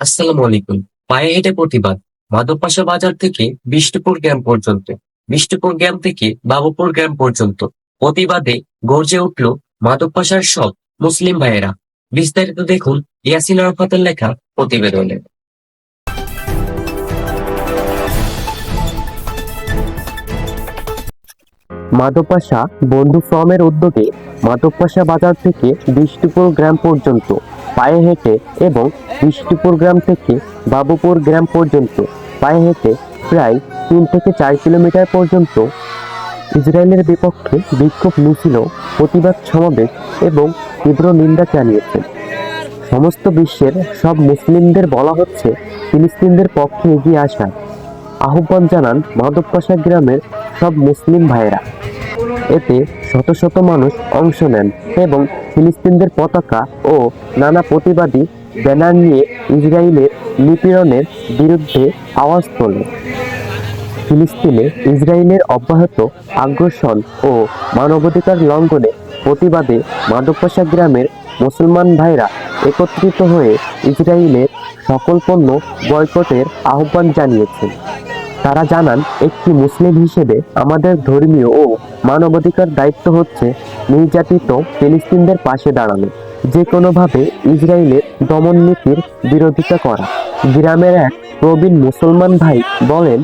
আসসালামু আলাইকুম। পায়ে হেঁটে প্রতিবাদ। মাধবপাশা বাজার থেকে বিষ্ণুপুর গ্রাম পর্যন্ত। বিষ্ণুপুর গ্রাম থেকে বাবুপুর গ্রাম পর্যন্ত। প্রতিবাদে গর্জে উঠল মাধবপাশার সব মুসলিম ভাইয়েরা, বিস্তারিত দেখুন ইয়াসিন আরাফাতের লেখা প্রতিবেদনে। মাধবপাশা বন্ধু ফ্রমের উদ্যোগে মাধবপাশা বাজার থেকে বিষ্ণুপুর গ্রাম পর্যন্ত, পায়ে হেঁটে এবং বিষ্ণুপুর গ্রাম থেকে বাবুপুর গ্রাম পর্যন্ত, পায়ে হেঁটে প্রায় তিন থেকে চার কিলোমিটার পর্যন্ত ইসরায়েলের বিপক্ষে বিক্ষোভ মিছিল প্রতিবাদ সমাবেশ এবং তীব্র নিন্দা জানিয়েছেন সমস্ত বিশ্বের সব মুসলিমদের বলা হচ্ছে, ফিলিস্তিনদের পক্ষে এগিয়ে আসা। আহ্বান জানান মাধবপাশা গ্রামের সব মুসলিম ভাইয়েরা। এতে শত শত মানুষ অংশ নেন এবং ফিলিস্তিনদের পতাকা ও নানা প্রতিবাদী ব্যানার নিয়ে ইসরায়েলের নিপীড়নের বিরুদ্ধে আওয়াজ তোলে ফিলিস্তিনে ইসরায়েলের অব্যাহত আগ্রাসন ও মানবাধিকার লঙ্ঘনে প্রতিবাদে মাদকপাশা গ্রামের মুসলমান ভাইরা একত্রিত হয়ে ইসরায়েলের সকল পণ্য বয়কটের আহ্বান জানিয়েছেন তারা জানান, একটি মুসলিম হিসেবে আমাদের ধর্মীয় ও মানবাধিকার দায়িত্ব হচ্ছে নির্যাতিত ফিলিস্তিনদের পাশে দাঁড়ানো, যে কোনোভাবে ইসরায়েলের দমন নীতির বিরোধিতা করা। গ্রামের এক প্রবীণ মুসলমান ভাই বলেন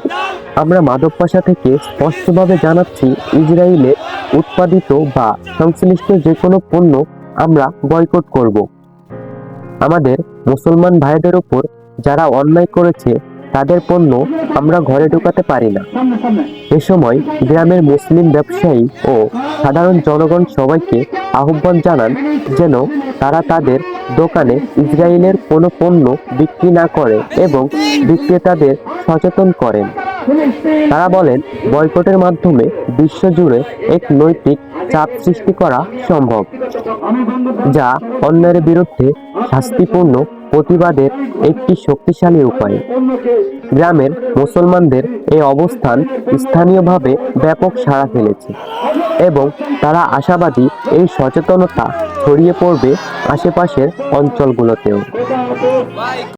আমরা মাদকপাশা থেকে স্পষ্টভাবে জানাচ্ছি ইসরায়েলের উৎপাদিত বা সংশ্লিষ্ট যে কোনো পণ্য আমরা বয়কট করব। আমাদের মুসলমান ভাইদের উপর যারা অন্যায় করেছে, তাদের পণ্য আমরা ঘরে ঢোকাতে পারি না। এ সময় গ্রামের মুসলিম ব্যবসায়ী ও সাধারণ জনগণ সবাইকে আহ্বান জানান যেন তারা তাদের দোকানে ইসরায়েলের কোনো পণ্য বিক্রি না করে এবং বিক্রেতাদের সচেতন করেন। তারা বলেন, বয়কটের মাধ্যমে বিশ্বজুড়ে এক নৈতিক চাপ সৃষ্টি করা সম্ভব, যা অন্যের বিরুদ্ধে শাস্তিপূর্ণ প্রতিবাদের একটি শক্তিশালী উপায়। গ্রামের মুসলমানদের এই অবস্থান স্থানীয়ভাবে ব্যাপক সাড়া ফেলেছে এবং তারা আশাবাদী এই সচেতনতা ছড়িয়ে পড়বে আশেপাশের অঞ্চলগুলোতেও।